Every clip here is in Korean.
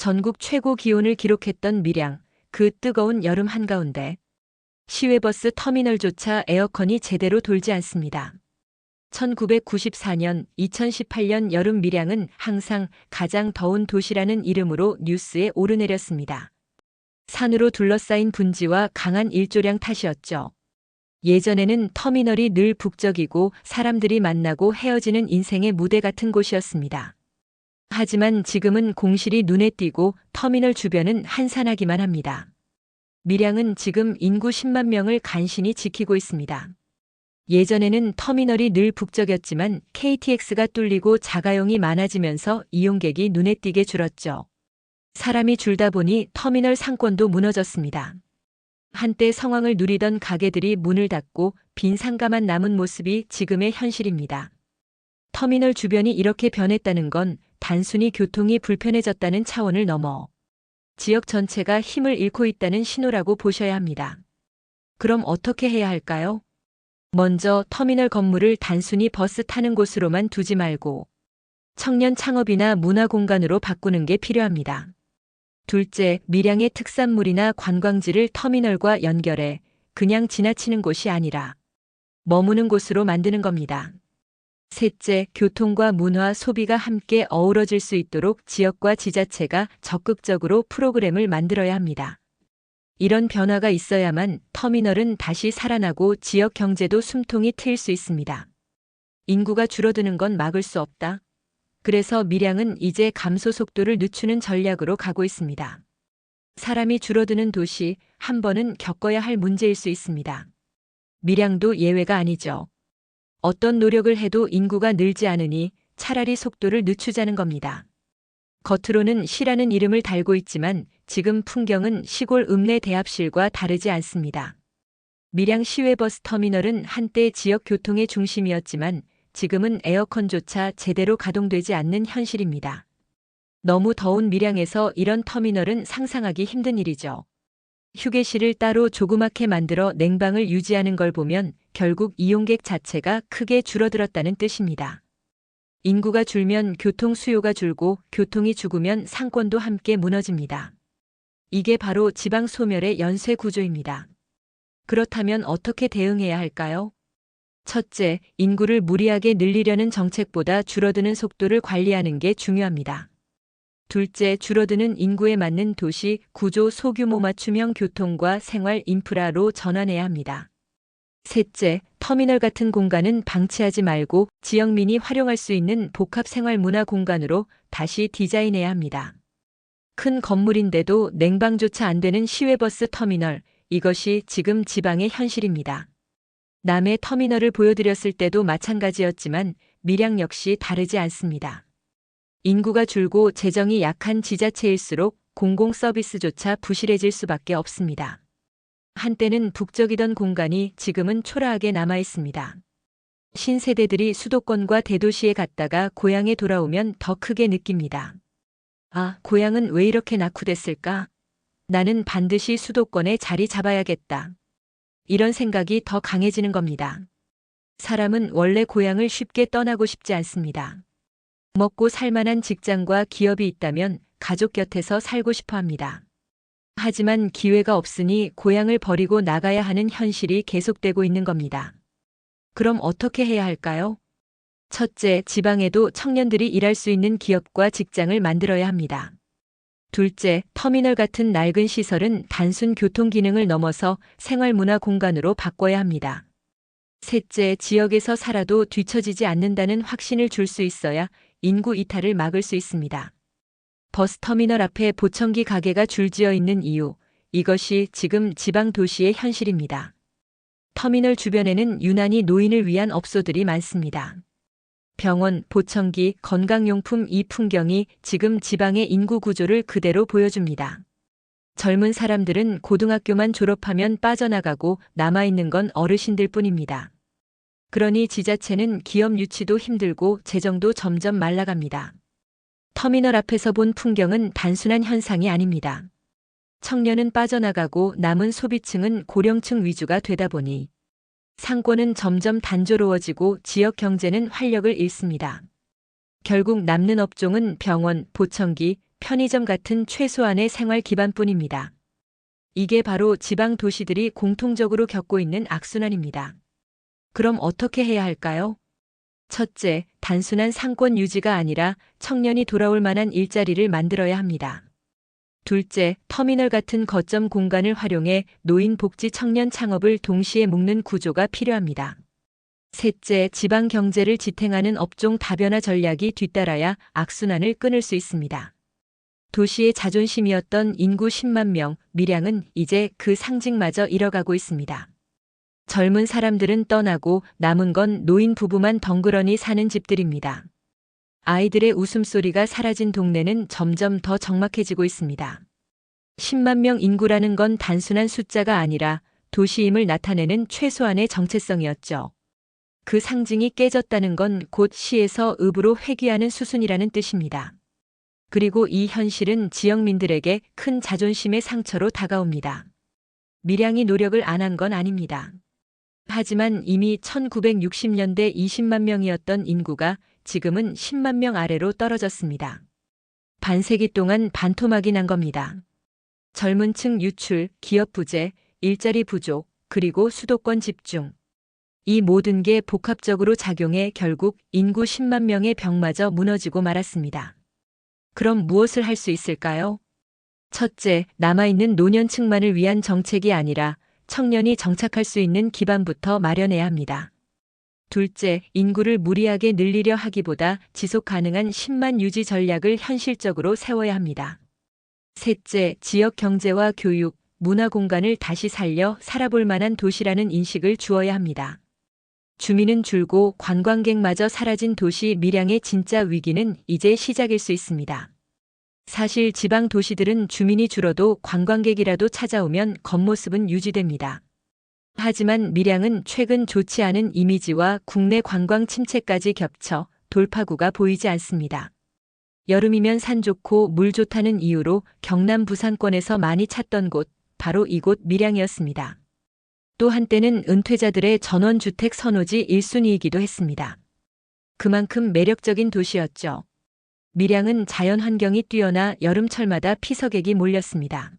전국 최고 기온을 기록했던 밀양, 그 뜨거운 여름 한가운데 시외버스 터미널조차 에어컨이 제대로 돌지 않습니다. 1994년, 2018년 여름 밀양은 항상 가장 더운 도시라는 이름으로 뉴스에 오르내렸습니다. 산으로 둘러싸인 분지와 강한 일조량 탓이었죠. 예전에는 터미널이 늘 북적이고 사람들이 만나고 헤어지는 인생의 무대 같은 곳이었습니다. 하지만 지금은 공실이 눈에 띄고 터미널 주변은 한산하기만 합니다. 밀양은 지금 인구 10만 명을 간신히 지키고 있습니다. 예전에는 터미널이 늘 북적였지만 KTX가 뚫리고 자가용이 많아지면서 이용객이 눈에 띄게 줄었죠. 사람이 줄다 보니 터미널 상권도 무너졌습니다. 한때 성황을 누리던 가게들이 문을 닫고 빈 상가만 남은 모습이 지금의 현실입니다. 터미널 주변이 이렇게 변했다는 건 단순히 교통이 불편해졌다는 차원을 넘어 지역 전체가 힘을 잃고 있다는 신호라고 보셔야 합니다. 그럼 어떻게 해야 할까요? 먼저 터미널 건물을 단순히 버스 타는 곳으로만 두지 말고 청년 창업이나 문화 공간으로 바꾸는 게 필요합니다. 둘째, 밀양의 특산물이나 관광지를 터미널과 연결해 그냥 지나치는 곳이 아니라 머무는 곳으로 만드는 겁니다. 셋째, 교통과 문화, 소비가 함께 어우러질 수 있도록 지역과 지자체가 적극적으로 프로그램을 만들어야 합니다. 이런 변화가 있어야만 터미널은 다시 살아나고 지역 경제도 숨통이 트일 수 있습니다. 인구가 줄어드는 건 막을 수 없다. 그래서 밀양은 이제 감소 속도를 늦추는 전략으로 가고 있습니다. 사람이 줄어드는 도시 한 번은 겪어야 할 문제일 수 있습니다. 밀양도 예외가 아니죠. 어떤 노력을 해도 인구가 늘지 않으니 차라리 속도를 늦추자는 겁니다. 겉으로는 시라는 이름을 달고 있지만 지금 풍경은 시골 읍내 대합실과 다르지 않습니다. 밀양 시외버스 터미널은 한때 지역 교통의 중심이었지만 지금은 에어컨조차 제대로 가동되지 않는 현실입니다. 너무 더운 밀양에서 이런 터미널은 상상하기 힘든 일이죠. 휴게실을 따로 조그맣게 만들어 냉방을 유지하는 걸 보면 결국 이용객 자체가 크게 줄어들었다는 뜻입니다. 인구가 줄면 교통 수요가 줄고 교통이 죽으면 상권도 함께 무너집니다. 이게 바로 지방 소멸의 연쇄 구조입니다. 그렇다면 어떻게 대응해야 할까요? 첫째, 인구를 무리하게 늘리려는 정책보다 줄어드는 속도를 관리하는 게 중요합니다. 둘째, 줄어드는 인구에 맞는 도시 구조 소규모 맞춤형 교통과 생활 인프라로 전환해야 합니다. 셋째, 터미널 같은 공간은 방치하지 말고 지역민이 활용할 수 있는 복합 생활 문화 공간으로 다시 디자인해야 합니다. 큰 건물인데도 냉방조차 안 되는 시외버스 터미널, 이것이 지금 지방의 현실입니다. 남의 터미널을 보여드렸을 때도 마찬가지였지만 밀양 역시 다르지 않습니다. 인구가 줄고 재정이 약한 지자체일수록 공공 서비스조차 부실해질 수밖에 없습니다. 한때는 북적이던 공간이 지금은 초라하게 남아 있습니다. 신세대들이 수도권과 대도시에 갔다가 고향에 돌아오면 더 크게 느낍니다. 아, 고향은 왜 이렇게 낙후됐을까? 나는 반드시 수도권에 자리 잡아야겠다. 이런 생각이 더 강해지는 겁니다. 사람은 원래 고향을 쉽게 떠나고 싶지 않습니다. 먹고 살만한 직장과 기업이 있다면 가족 곁에서 살고 싶어 합니다. 하지만 기회가 없으니 고향을 버리고 나가야 하는 현실이 계속되고 있는 겁니다. 그럼 어떻게 해야 할까요? 첫째, 지방에도 청년들이 일할 수 있는 기업과 직장을 만들어야 합니다. 둘째, 터미널 같은 낡은 시설은 단순 교통 기능을 넘어서 생활 문화 공간으로 바꿔야 합니다. 셋째, 지역에서 살아도 뒤처지지 않는다는 확신을 줄 수 있어야 인구 이탈을 막을 수 있습니다. 버스터미널 앞에 보청기 가게가 줄지어 있는 이유, 이것이 지금 지방 도시의 현실입니다. 터미널 주변에는 유난히 노인을 위한 업소들이 많습니다. 병원, 보청기, 건강용품 이 풍경이 지금 지방의 인구 구조를 그대로 보여줍니다. 젊은 사람들은 고등학교만 졸업하면 빠져나가고 남아있는 건 어르신들 뿐입니다. 그러니 지자체는 기업 유치도 힘들고 재정도 점점 말라갑니다. 터미널 앞에서 본 풍경은 단순한 현상이 아닙니다. 청년은 빠져나가고 남은 소비층은 고령층 위주가 되다 보니 상권은 점점 단조로워지고 지역 경제는 활력을 잃습니다. 결국 남는 업종은 병원, 보청기, 편의점 같은 최소한의 생활 기반뿐입니다. 이게 바로 지방 도시들이 공통적으로 겪고 있는 악순환입니다. 그럼 어떻게 해야 할까요? 첫째, 단순한 상권 유지가 아니라 청년이 돌아올 만한 일자리를 만들어야 합니다. 둘째, 터미널 같은 거점 공간을 활용해 노인 복지 청년 창업을 동시에 묶는 구조가 필요합니다. 셋째, 지방 경제를 지탱하는 업종 다변화 전략이 뒤따라야 악순환을 끊을 수 있습니다. 도시의 자존심이었던 인구 10만 명, 밀양은 이제 그 상징마저 잃어가고 있습니다. 젊은 사람들은 떠나고 남은 건 노인 부부만 덩그러니 사는 집들입니다. 아이들의 웃음소리가 사라진 동네는 점점 더 적막해지고 있습니다. 10만 명 인구라는 건 단순한 숫자가 아니라 도시임을 나타내는 최소한의 정체성이었죠. 그 상징이 깨졌다는 건 곧 시에서 읍으로 회귀하는 수순이라는 뜻입니다. 그리고 이 현실은 지역민들에게 큰 자존심의 상처로 다가옵니다. 밀양이 노력을 안 한 건 아닙니다. 하지만 이미 1960년대 20만 명이었던 인구가 지금은 10만 명 아래로 떨어졌습니다. 반세기 동안 반토막이 난 겁니다. 젊은 층 유출, 기업 부재, 일자리 부족, 그리고 수도권 집중. 이 모든 게 복합적으로 작용해 결국 인구 10만 명의 벽마저 무너지고 말았습니다. 그럼 무엇을 할 수 있을까요? 첫째, 남아있는 노년층만을 위한 정책이 아니라 청년이 정착할 수 있는 기반부터 마련해야 합니다. 둘째, 인구를 무리하게 늘리려 하기보다 지속 가능한 10만 유지 전략을 현실적으로 세워야 합니다. 셋째, 지역 경제와 교육, 문화 공간을 다시 살려 살아볼 만한 도시라는 인식을 주어야 합니다. 주민은 줄고 관광객마저 사라진 도시 밀양의 진짜 위기는 이제 시작일 수 있습니다. 사실 지방 도시들은 주민이 줄어도 관광객이라도 찾아오면 겉모습은 유지됩니다. 하지만 밀양은 최근 좋지 않은 이미지와 국내 관광 침체까지 겹쳐 돌파구가 보이지 않습니다. 여름이면 산 좋고 물 좋다는 이유로 경남 부산권에서 많이 찾던 곳, 바로 이곳 밀양이었습니다. 또 한때는 은퇴자들의 전원주택 선호지 1순위이기도 했습니다. 그만큼 매력적인 도시였죠. 밀양은 자연 환경이 뛰어나 여름철마다 피서객이 몰렸습니다.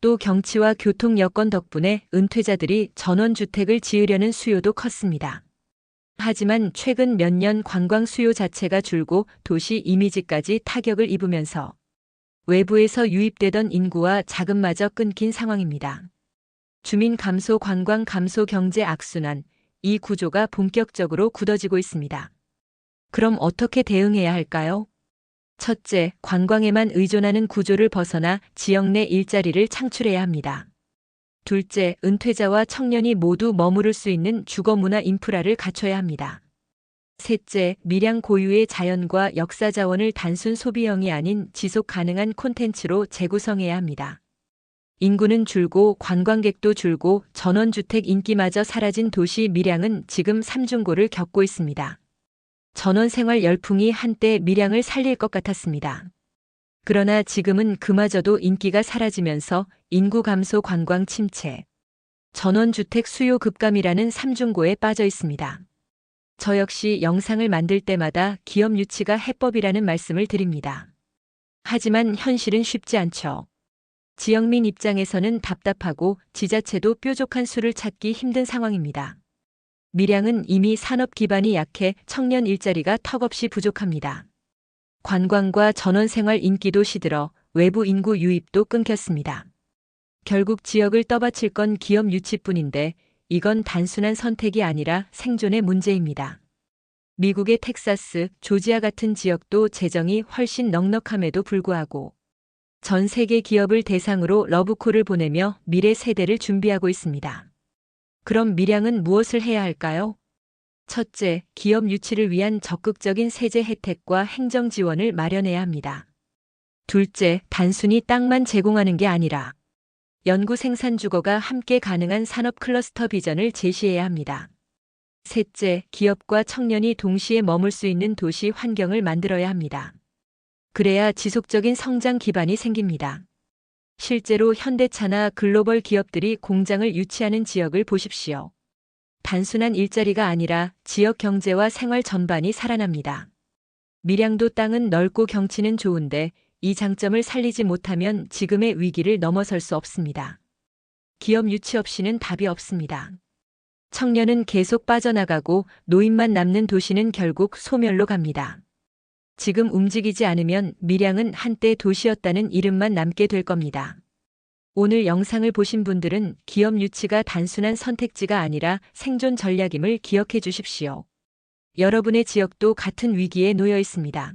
또 경치와 교통 여건 덕분에 은퇴자들이 전원주택을 지으려는 수요도 컸습니다. 하지만 최근 몇 년 관광 수요 자체가 줄고 도시 이미지까지 타격을 입으면서 외부에서 유입되던 인구와 자금마저 끊긴 상황입니다. 주민 감소 관광 감소 경제 악순환, 이 구조가 본격적으로 굳어지고 있습니다. 그럼 어떻게 대응해야 할까요? 첫째, 관광에만 의존하는 구조를 벗어나 지역 내 일자리를 창출해야 합니다. 둘째, 은퇴자와 청년이 모두 머무를 수 있는 주거 문화 인프라를 갖춰야 합니다. 셋째, 밀양 고유의 자연과 역사 자원을 단순 소비형이 아닌 지속 가능한 콘텐츠로 재구성해야 합니다. 인구는 줄고 관광객도 줄고 전원주택 인기마저 사라진 도시 밀양은 지금 삼중고를 겪고 있습니다. 전원생활 열풍이 한때 밀양을 살릴 것 같았습니다. 그러나 지금은 그마저도 인기가 사라지면서 인구 감소 관광 침체, 전원주택 수요 급감이라는 삼중고에 빠져 있습니다. 저 역시 영상을 만들 때마다 기업 유치가 해법이라는 말씀을 드립니다. 하지만 현실은 쉽지 않죠. 지역민 입장에서는 답답하고 지자체도 뾰족한 수를 찾기 힘든 상황입니다. 밀양은 이미 산업 기반이 약해 청년 일자리가 턱없이 부족합니다. 관광과 전원생활 인기도 시들어 외부 인구 유입도 끊겼습니다. 결국 지역을 떠받칠 건 기업 유치뿐인데 이건 단순한 선택이 아니라 생존의 문제입니다. 미국의 텍사스, 조지아 같은 지역도 재정이 훨씬 넉넉함에도 불구하고 전 세계 기업을 대상으로 러브콜을 보내며 미래 세대를 준비하고 있습니다. 그럼 밀양은 무엇을 해야 할까요? 첫째, 기업 유치를 위한 적극적인 세제 혜택과 행정 지원을 마련해야 합니다. 둘째, 단순히 땅만 제공하는 게 아니라 연구 생산 주거가 함께 가능한 산업 클러스터 비전을 제시해야 합니다. 셋째, 기업과 청년이 동시에 머물 수 있는 도시 환경을 만들어야 합니다. 그래야 지속적인 성장 기반이 생깁니다. 실제로 현대차나 글로벌 기업들이 공장을 유치하는 지역을 보십시오. 단순한 일자리가 아니라 지역 경제와 생활 전반이 살아납니다. 밀양도 땅은 넓고 경치는 좋은데 이 장점을 살리지 못하면 지금의 위기를 넘어설 수 없습니다. 기업 유치 없이는 답이 없습니다. 청년은 계속 빠져나가고 노인만 남는 도시는 결국 소멸로 갑니다. 지금 움직이지 않으면 밀양은 한때 도시였다는 이름만 남게 될 겁니다. 오늘 영상을 보신 분들은 기업 유치가 단순한 선택지가 아니라 생존 전략임을 기억해 주십시오. 여러분의 지역도 같은 위기에 놓여 있습니다.